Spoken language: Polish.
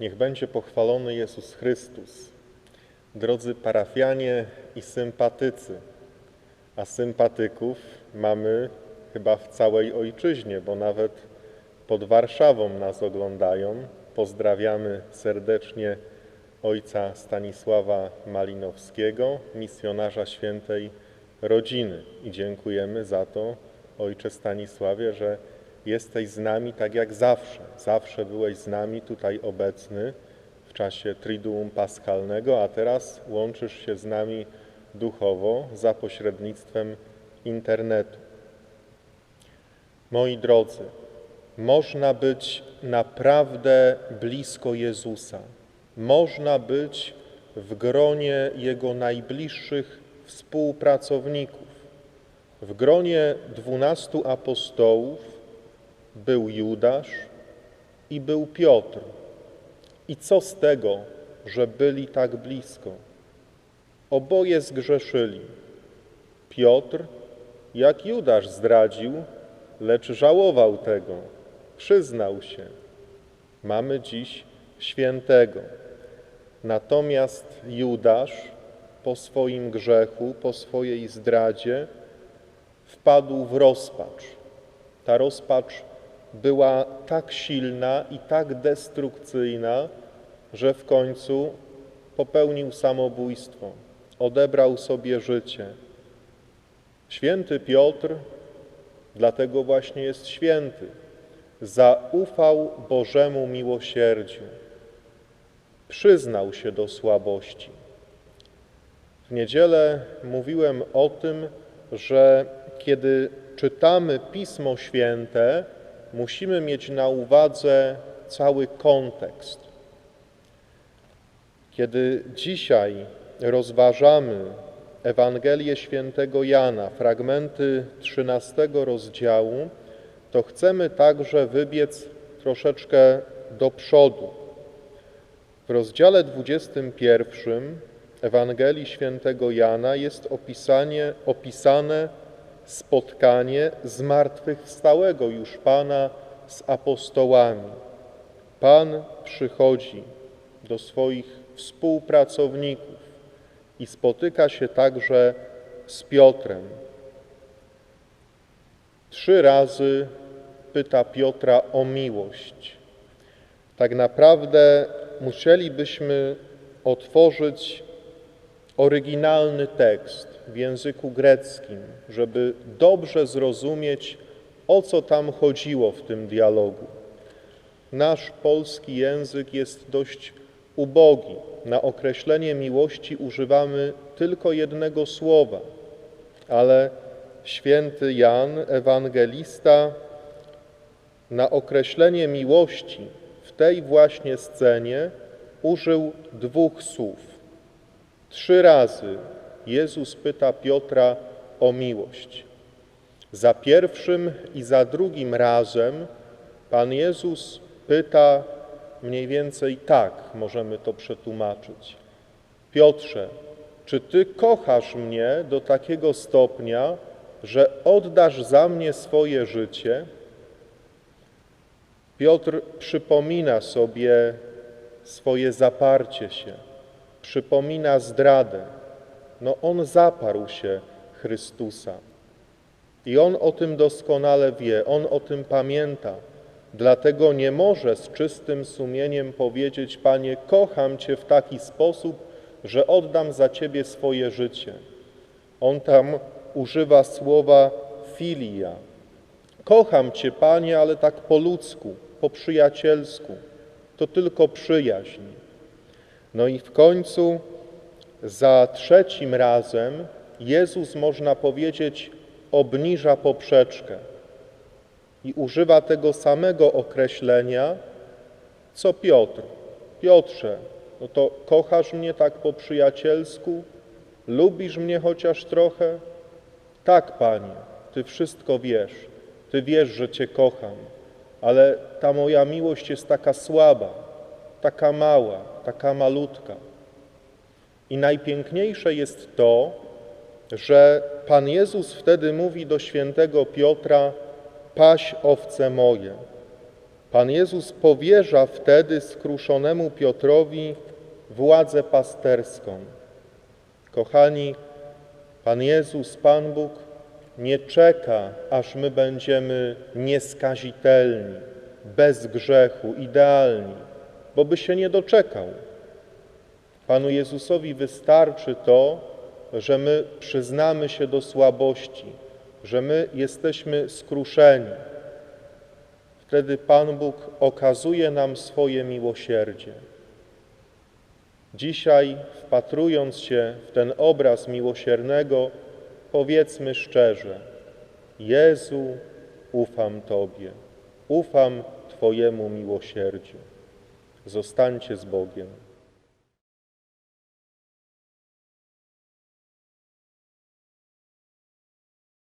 Niech będzie pochwalony Jezus Chrystus. Drodzy parafianie i sympatycy, a sympatyków mamy chyba w całej ojczyźnie, bo nawet pod Warszawą nas oglądają. Pozdrawiamy serdecznie ojca Stanisława Malinowskiego, misjonarza świętej rodziny i dziękujemy za to, ojcze Stanisławie, że jesteś z nami tak jak zawsze. Zawsze byłeś z nami tutaj obecny w czasie Triduum Paschalnego, a teraz łączysz się z nami duchowo za pośrednictwem internetu. Moi drodzy, można być naprawdę blisko Jezusa. Można być w gronie Jego najbliższych współpracowników. W gronie dwunastu apostołów był Judasz i był Piotr. I co z tego, że byli tak blisko? Oboje zgrzeszyli. Piotr, jak Judasz zdradził, lecz żałował tego, przyznał się. Mamy dziś świętego. Natomiast Judasz po swoim grzechu, po swojej zdradzie wpadł w rozpacz. Ta rozpacz była tak silna i tak destrukcyjna, że w końcu popełnił samobójstwo, odebrał sobie życie. Święty Piotr, dlatego właśnie jest święty, zaufał Bożemu miłosierdziu, przyznał się do słabości. W niedzielę mówiłem o tym, że kiedy czytamy Pismo Święte, musimy mieć na uwadze cały kontekst. Kiedy dzisiaj rozważamy Ewangelię Świętego Jana, fragmenty 13 rozdziału, to chcemy także wybiec troszeczkę do przodu. W rozdziale 21 Ewangelii Świętego Jana jest opisanie, opisane spotkanie zmartwychwstałego już Pana z apostołami. Pan przychodzi do swoich współpracowników i spotyka się także z Piotrem. Trzy razy pyta Piotra o miłość. Tak naprawdę musielibyśmy otworzyć oryginalny tekst w języku greckim, żeby dobrze zrozumieć, o co tam chodziło w tym dialogu. Nasz polski język jest dość ubogi. Na określenie miłości używamy tylko jednego słowa, ale święty Jan, ewangelista, na określenie miłości w tej właśnie scenie użył dwóch słów. Trzy razy Jezus pyta Piotra o miłość. Za pierwszym i za drugim razem Pan Jezus pyta mniej więcej tak, możemy to przetłumaczyć. Piotrze, czy Ty kochasz mnie do takiego stopnia, że oddasz za mnie swoje życie? Piotr przypomina sobie swoje zaparcie się, przypomina zdradę. No on zaparł się Chrystusa i on o tym doskonale wie, on o tym pamięta. Dlatego nie może z czystym sumieniem powiedzieć: Panie, kocham Cię w taki sposób, że oddam za Ciebie swoje życie. On tam używa słowa filia. Kocham Cię, Panie, ale tak po ludzku, po przyjacielsku. To tylko przyjaźń. No i w końcu za trzecim razem Jezus, można powiedzieć, obniża poprzeczkę i używa tego samego określenia, co Piotr. Piotrze, no to kochasz mnie tak po przyjacielsku? Lubisz mnie chociaż trochę? Tak, Panie, Ty wszystko wiesz. Ty wiesz, że Cię kocham, ale ta moja miłość jest taka słaba, taka mała, taka malutka. I najpiękniejsze jest to, że Pan Jezus wtedy mówi do świętego Piotra: Paś owce moje. Pan Jezus powierza wtedy skruszonemu Piotrowi władzę pasterską. Kochani, Pan Jezus, Pan Bóg nie czeka, aż my będziemy nieskazitelni, bez grzechu, idealni, bo by się nie doczekał. Panu Jezusowi wystarczy to, że my przyznamy się do słabości, że my jesteśmy skruszeni. Wtedy Pan Bóg okazuje nam swoje miłosierdzie. Dzisiaj, wpatrując się w ten obraz miłosiernego, powiedzmy szczerze: Jezu, ufam Tobie, ufam Twojemu miłosierdziu. Zostańcie z Bogiem.